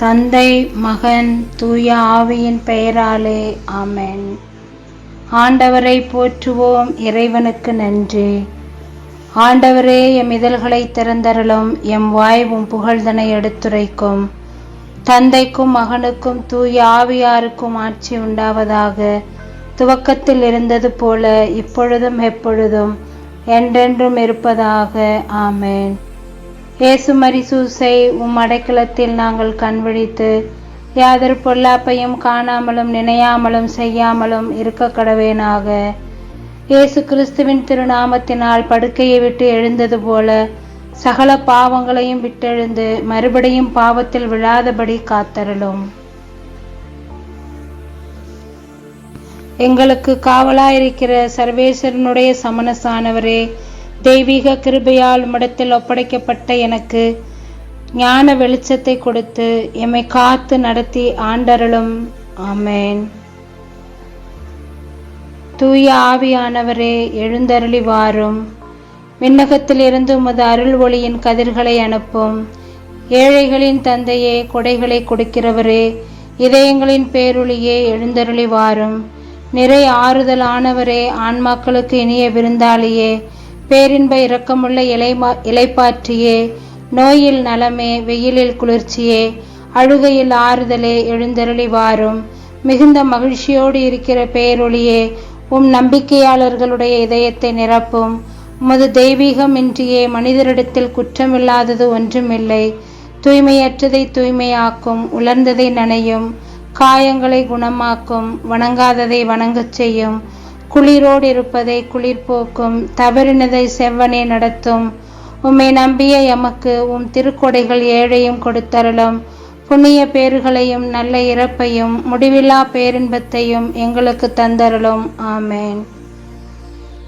தந்தை மகன் தூய ஆவியின் பெயராலே ஆமேன். ஆண்டவரை போற்றுவோம் இறைவனுக்கு நன்றி. ஆண்டவரே எம் இதழ்களை திறந்தருளும் எம் வாய் உம் புகழ்தனை எடுத்துரைக்கும். தந்தைக்கும் மகனுக்கும் தூய ஆவியாருக்கும் ஆட்சி உண்டாவதாக துவக்கத்தில் இருந்தது போல இப்பொழுதும் எப்பொழுதும் என்றென்றும் இருப்பதாக ஆமேன். இயேசு மரிசூசை உம் அடைக்கலத்தில் நாங்கள் கண்விழித்து யாதொரு பொல்லாப்பையும் காணாமலும் நினையாமலும் செய்யாமலும் இருக்க கடவேனாக. இயேசு கிறிஸ்துவின் திருநாமத்தினால் படுக்கையை விட்டு எழுந்தது போல சகல பாவங்களையும் விட்டெழுந்து மறுபடியும் பாவத்தில் விழாதபடி காத்தருளும். எங்களுக்கு காவலாயிருக்கிற சர்வேஸ்வரனுடைய சமணசானவரே தெய்வீக கிருபையால் உம்மிடத்தில் ஒப்படைக்கப்பட்ட எனக்கு ஞான வெளிச்சத்தை கொடுத்து எம்மை காத்து நடத்தி ஆண்டருளும். ஆமேன். தூய ஆவியானவரே எழுந்தருளி வாரும் விண்ணகத்திலிருந்து உமது அருள் ஒளியின் கதிர்களை அனுப்பும். ஏழைகளின் தந்தையே கொடைகளை கொடுக்கிறவரே இதயங்களின் பேருளியே எழுந்தருளி வாரும் நிறை ஆறுதலானவரே ஆன்மாக்களுக்கு இனிய விருந்தாளியே பேரின்ப இரக்கமுள்ள இலைமா இலைப்பாற்றியே நோயில் நலமே வெயிலில் குளிர்ச்சியே அழுகையில் ஆறுதலே எழுந்தருளி வாரும். மிகுந்த மகிழ்ச்சியோடு இருக்கிற பேரொளியே உம் நம்பிக்கையாளர்களுடைய இதயத்தை நிரப்பும். உமது தெய்வீகம் இன்றியே மனிதரிடத்தில் குற்றமில்லாதது ஒன்றுமில்லை. தூய்மையற்றதை தூய்மையாக்கும் உலர்ந்ததை நனையும். காயங்களை குணமாக்கும் வணங்காததை வணங்கச் செய்யும். குளிரோடு இருப்பதை குளிர்போக்கும் தவறினதை செவ்வனே நடத்தும். உம்மை நம்பிய எமக்கு உம் திருக்கொடைகள் ஏழையும் கொடுத்தருளும். புண்ணிய பேறுகளையும் நல்ல இறப்பையும் முடிவில்லா பேரின்பத்தையும் எங்களுக்கு தந்தருளும். ஆமேன்.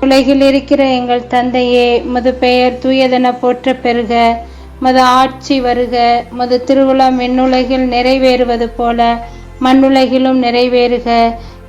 உலகில் இருக்கிற எங்கள் தந்தையே மது பெயர் தூயதென போற்ற பெறுக மது ஆட்சி வருக மது திருவுளம் மின்னுலகில் நிறைவேறுவது போல மண்ணுலகிலும் நிறைவேறுக.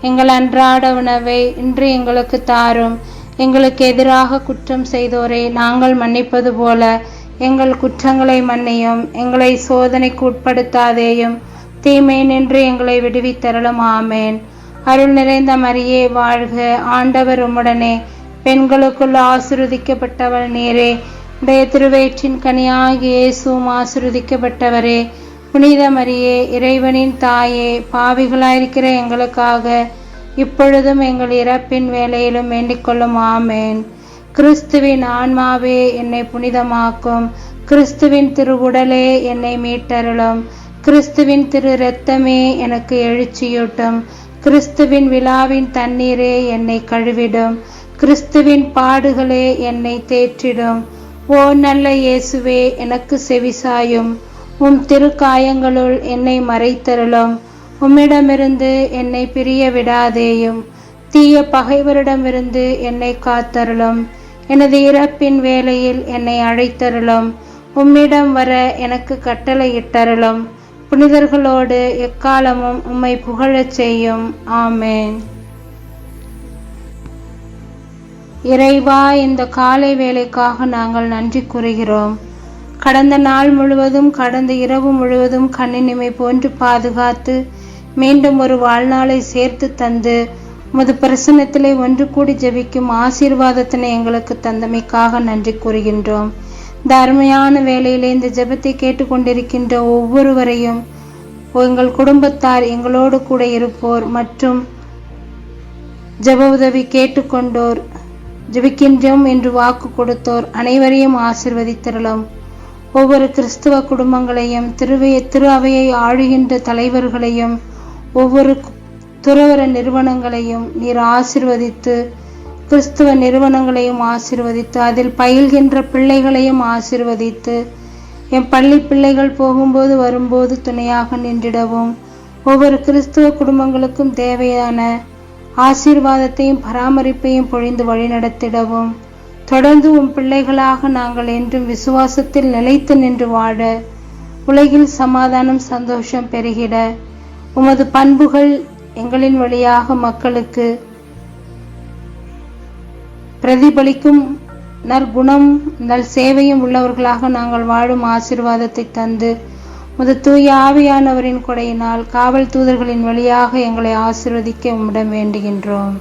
எங்கள் அன்றாட உணவை இன்று எங்களுக்கு தாரும். எங்களுக்கு எதிராக குற்றம் செய்தோரை நாங்கள் மன்னிப்பது போல எங்கள் குற்றங்களை மன்னியும் எங்களை சோதனைக்கு உட்படுத்தாதேயும். தீமை நின்று எங்களை விடுவித்தரலும் ஆமேன். அருள் நிறைந்த மரியே வாழ்க. ஆண்டவர் உம்முடனே. பெண்களுக்குள் ஆசிர்வதிக்கப்பட்டவள் நீரே. உடைய திருவயிற்றின் கனியாகிய இயேசுவும் ஆசிர்வதிக்கப்பட்டவரே. புனித மரியே இறைவனின் தாயே பாவிகளாயிருக்கிற எங்களுக்காக இப்பொழுதும் எங்கள் இறப்பின் வேலையிலும் வேண்டிக்கொள்ளும் ஆமேன். கிறிஸ்துவின் ஆன்மாவே என்னை புனிதமாக்கும். கிறிஸ்துவின் திருவுடலே என்னை மீட்டருளும். கிறிஸ்துவின் திரு இரத்தமே எனக்கு எழுச்சியூட்டும். கிறிஸ்துவின் விழாவின் தண்ணீரே என்னை கழுவிடும். கிறிஸ்துவின் பாடுகளே என்னை தேற்றிடும். ஓ நல்ல இயேசுவே எனக்கு செவிசாயும். உம் திருக்காயங்களுள் என்னை மறைத்தருளும். உம்மிடமிருந்து என்னை பிரிய விடாதேயும். தீய பகைவரிடமிருந்து என்னை காத்தருளும். எனது இறப்பின் வேலையில் என்னை அழைத்தருளும். உம்மிடம் வர எனக்கு கட்டளையிட்டருளும். புனிதர்களோடு எக்காலமும் உம்மை புகழச் செய்யும். ஆமேன். இறைவா இந்த காலை வேலைக்காக நாங்கள் நன்றி கூறுகிறோம். கடந்த நாள் முழுவதும் கடந்த இரவு முழுவதும் கண்ணினிமை போன்று பாதுகாத்து மீண்டும் ஒரு வாழ்நாளை சேர்த்து தந்து உமது பிரசனத்திலே ஒன்று கூடி ஜெபிக்கும் ஆசீர்வாதத்தினை எங்களுக்கு தந்தமைக்காக நன்றி கூறுகின்றோம். இந்த அருமையான வேலையிலே இந்த ஜெபத்தை கேட்டுக்கொண்டிருக்கின்ற ஒவ்வொருவரையும் எங்கள் குடும்பத்தார் எங்களோடு கூட இருப்போர் மற்றும் ஜெப உதவி கேட்டுக்கொண்டோர் ஜெபிக்கின்றோம் என்று வாக்கு கொடுத்தோர் அனைவரையும் ஆசிர்வதித்திரளும். ஒவ்வொரு கிறிஸ்துவ குடும்பங்களையும் திருவைய திரு அவையை ஆளுகின்ற தலைவர்களையும் ஒவ்வொரு துறவர நிறுவனங்களையும் நீர் ஆசிர்வதித்து கிறிஸ்துவ நிறுவனங்களையும் ஆசிர்வதித்து அதில் பயில்கின்ற பிள்ளைகளையும் ஆசிர்வதித்து என் பள்ளி பிள்ளைகள் போகும்போது வரும்போது துணையாக நின்றிடவும் ஒவ்வொரு கிறிஸ்துவ குடும்பங்களுக்கும் தேவையான ஆசீர்வாதத்தையும் பராமரிப்பையும் பொழிந்து வழிநடத்திடவும் தொடர்ந்து உம் பிள்ளைகளாக நாங்கள் என்றும் விசுவாசத்தில் நிலைத்து நின்று வாழ உலகில் சமாதானம் சந்தோஷம் பெருகிட உமது பண்புகள் எங்களின் வழியாக மக்களுக்கு பிரதிபலிக்கும் நற்குணம் நல் சேவையும் உள்ளவர்களாக நாங்கள் வாழும் ஆசிர்வாதத்தை தந்து முது தூய ஆவியானவரின் கொடையினால் காவல் தூதர்களின் வழியாக எங்களை ஆசிர்வதிக்க உம்மிடம் வேண்டுகின்றோம்.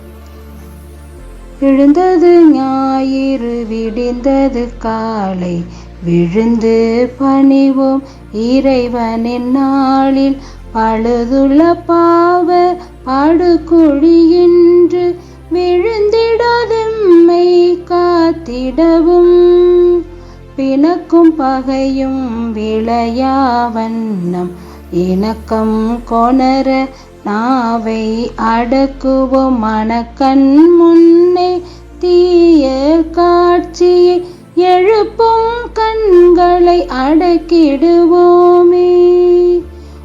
எழுந்தது ஞாயிறு விடிந்தது காலை. விழுந்து பணிவோம் இறைவனின் நாளில். பழுதுள்ள பாவ படுகொழியின்று விழுந்திடாதெம்மை காத்திடவும். பிணக்கும் பகையும் விளையாவண்ணம். இணக்கம் கொணர நாவை அடக்குவோம் மனக்கண் முன்னே தீய காட்சியை எழுப்பும் கண்களை அடக்கிடுவோமே.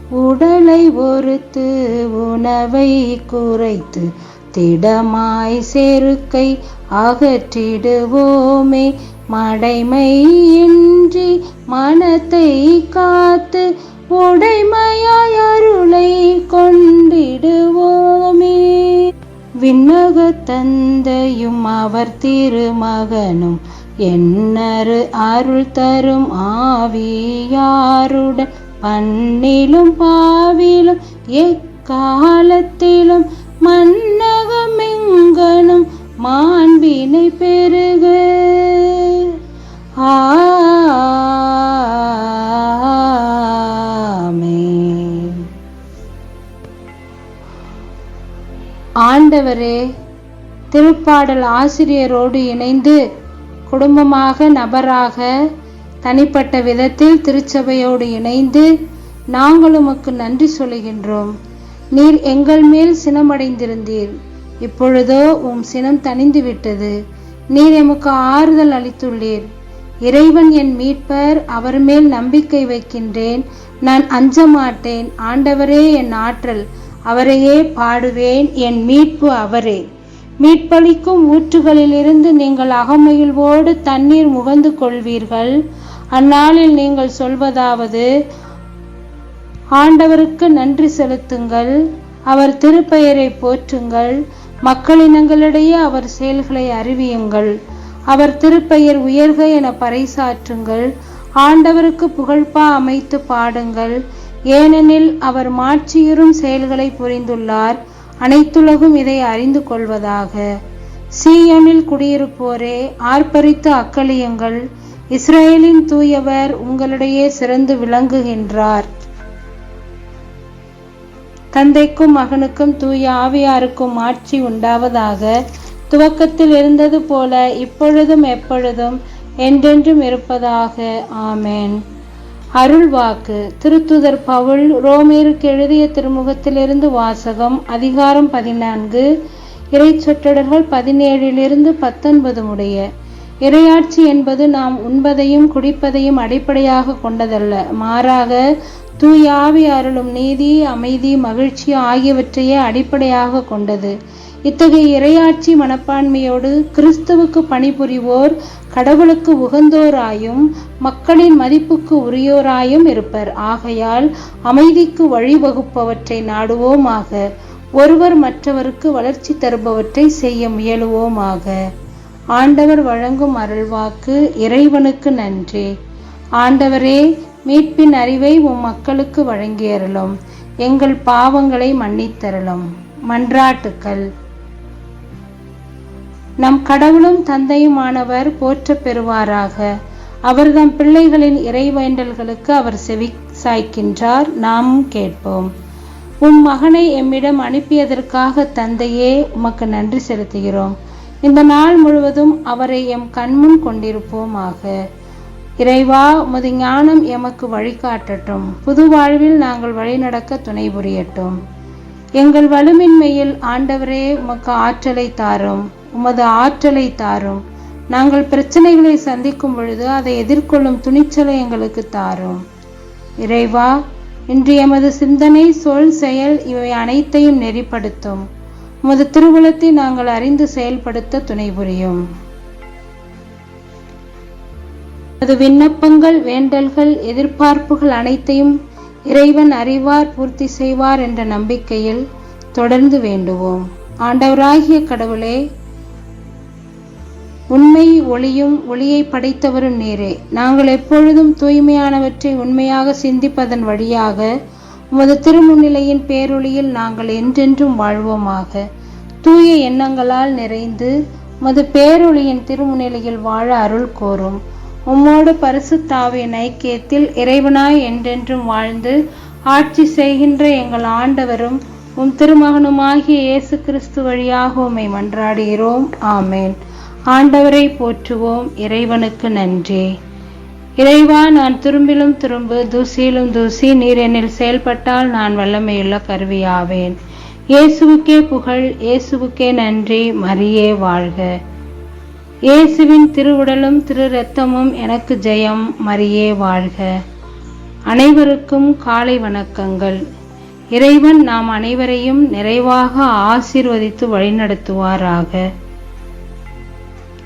உடலை ஒருத்து உணவை குறைத்து திடமாய் செருக்கை அகற்றிடுவோமே. மடைமையின்றி மனத்தை காத்து உடைமையாய் அருளை கொண்டிடுவோமே. விண்ணக தந்தையும் அவர் திருமகனும் என்னரு அருள் தரும் ஆவியாருடன் பண்ணிலும் பாவிலும் எக்காலத்திலும் மண் பாடல் ஆசிரியரோடு இணைந்து குடும்பமாக நபராக தனிப்பட்ட விதத்தில் திருச்சபையோடு இணைந்து நாங்கள் உமக்கு நன்றி சொல்லுகின்றோம். நீர் எங்கள் மேல் சினமடைந்திருந்தீர். இப்பொழுதோ உம் சினம் தணிந்து விட்டது. நீர் எமக்கு ஆறுதல் அளித்துள்ளீர். இறைவன் என் மீட்பர் அவர் மேல் நம்பிக்கை வைக்கின்றேன். நான் அஞ்ச மாட்டேன். ஆண்டவரே என் ஆற்றல். அவரையே பாடுவேன். என் மீட்பு அவரே. மீட்பளிக்கும் ஊற்றுகளிலிருந்து நீங்கள் அகமகிழ்வோடு தண்ணீர் முகந்து கொள்வீர்கள். அந்நாளில் நீங்கள் சொல்வதாவது ஆண்டவருக்கு நன்றி செலுத்துங்கள். அவர் திருப்பெயரை போற்றுங்கள். மக்களினங்களிடையே அவர் செயல்களை அறிவியுங்கள். அவர் திருப்பெயர் உயர்க என பறைசாற்றுங்கள். ஆண்டவருக்கு புகழ்பா அமைத்து பாடுங்கள். ஏனெனில் அவர் மாட்சியுறும் செயல்களை புரிந்துள்ளார். அனைத்துலகும் இதை அறிந்து கொள்வதாக. சீயோனில் குடியிருப்போரே ஆர்ப்பரித்து அக்களியுங்கள் இஸ்ரேலின் தூயவர் உங்களிடையே சிறந்து விளங்குகின்றார். தந்தைக்கும் மகனுக்கும் தூய ஆவியாருக்கும் ஆட்சி உண்டாவதாக துவக்கத்தில் இருந்தது போல இப்பொழுதும் எப்பொழுதும் என்றென்றும் இருப்பதாக. ஆமேன். அருள் வாக்கு திருத்துதர் பவுல் ரோமேருக்கு எழுதிய திருமுகத்திலிருந்து வாசகம் அதிகாரம் பதினான்கு. இறை சொற்றொடர்கள் பதினேழிலிருந்து பத்தொன்பது உடைய. இறையாட்சி என்பது நாம் உண்பதையும் குடிப்பதையும் அடிப்படையாக கொண்டதல்ல. மாறாக தூயாவி அருளும் நீதி அமைதி மகிழ்ச்சி ஆகியவற்றையே அடிப்படையாக கொண்டது. இத்தகைய இறையாட்சி மனப்பான்மையோடு கிறிஸ்துவுக்கு பணிபுரிவோர் கடவுளுக்கு உகந்தோராயும் மக்களின் மதிப்புக்கு உரியோராயும் இருப்பர். ஆகையால் அமைதிக்கு வழிவகுப்பவற்றை நாடுவோமாக ஒருவர் மற்றவருக்கு வளர்ச்சி தருபவற்றை செய்ய முயலுவோமாக. ஆண்டவர் வழங்கும் அருள்வாக்கு இறைவனுக்கு நன்றி. ஆண்டவரே மீட்பின் அறிவை உம் மக்களுக்கு வழங்கியருளும். எங்கள் பாவங்களை மன்னித்தருளும். மன்றாட்டுக்கள். நம் கடவுளும் தந்தையுமானவர் போற்றப் பெறுவாராக அவர் தம் பிள்ளைகளின் இறைவேண்டல்களுக்கு அவர் செவி சாய்க்கின்றார். நாமும் கேட்போம். உம் மகனை எம்மிடம் அனுப்பியதற்காக தந்தையே உமக்கு நன்றி செலுத்துகிறோம். இந்த நாள் முழுவதும் அவரை எம் கண்முன் கொண்டிருப்போமாக. இறைவா உமது ஞானம் எமக்கு வழிகாட்டட்டும். புது வாழ்வில் நாங்கள் வழிநடக்க துணை புரியட்டும் எங்கள் வலுமின்மையில் ஆண்டவரே உமக்கு ஆற்றலை தாரும். உமது ஆற்றலை தாரும். நாங்கள் பிரச்சனைகளை சந்திக்கும் பொழுது அதை எதிர்கொள்ளும் துணிச்சலை எங்களுக்கு தாரும். இறைவா இன்று எமது சிந்தனை சொல் செயல் இவை அனைத்தையும் நெறிப்படுத்தும். உமது திருவுளத்தை நாங்கள் அறிந்து செயல்படுத்த துணை புரியும் அது விண்ணப்பங்கள் வேண்டல்கள் எதிர்பார்ப்புகள் அனைத்தையும் இறைவன் அறிவார் பூர்த்தி செய்வார் என்ற நம்பிக்கையில் தொடர்ந்து வேண்டுவோம். ஆண்டவராகிய கடவுளே உண்மை ஒளியும் ஒளியை படைத்தவரும் நீரே. நாங்கள் எப்பொழுதும் தூய்மையானவற்றை உண்மையாக சிந்திப்பதன் வழியாக உமது திருமுன்னிலையின் பேரொளியில் நாங்கள் என்றென்றும் வாழ்வோமாக. தூய எண்ணங்களால் நிறைந்து உமது பேரொளியின் திருமுன்னிலையில் வாழ அருள் கோரும். உம்மோடு பரிசுத்தாவின் ஐக்கியத்தில் இறைவனாய் என்றென்றும் வாழ்ந்து ஆட்சி செய்கின்ற எங்கள் ஆண்டவரும் உம் திருமகனுமாகிய இயேசு கிறிஸ்து வழியாக உம்மை மன்றாடுகிறோம். ஆமேன். ஆண்டவரை போற்றுவோம் இறைவனுக்கு நன்றி. இறைவா நான் திரும்பிலும் திரும்பு தூசியிலும் தூசி நீர் என்னில் செயல்பட்டால் நான் வல்லமையுள்ள கருவியாவேன். இயேசுவுக்கே புகழ் இயேசுவுக்கே நன்றி மரியே வாழ்க. இயேசுவின் திருவுடலும் திரு ரத்தமும் எனக்கு ஜெயம் மரியே வாழ்க. அனைவருக்கும் காலை வணக்கங்கள். இறைவன் நாம் அனைவரையும் நிறைவாக ஆசீர்வதித்து வழிநடத்துவாராக.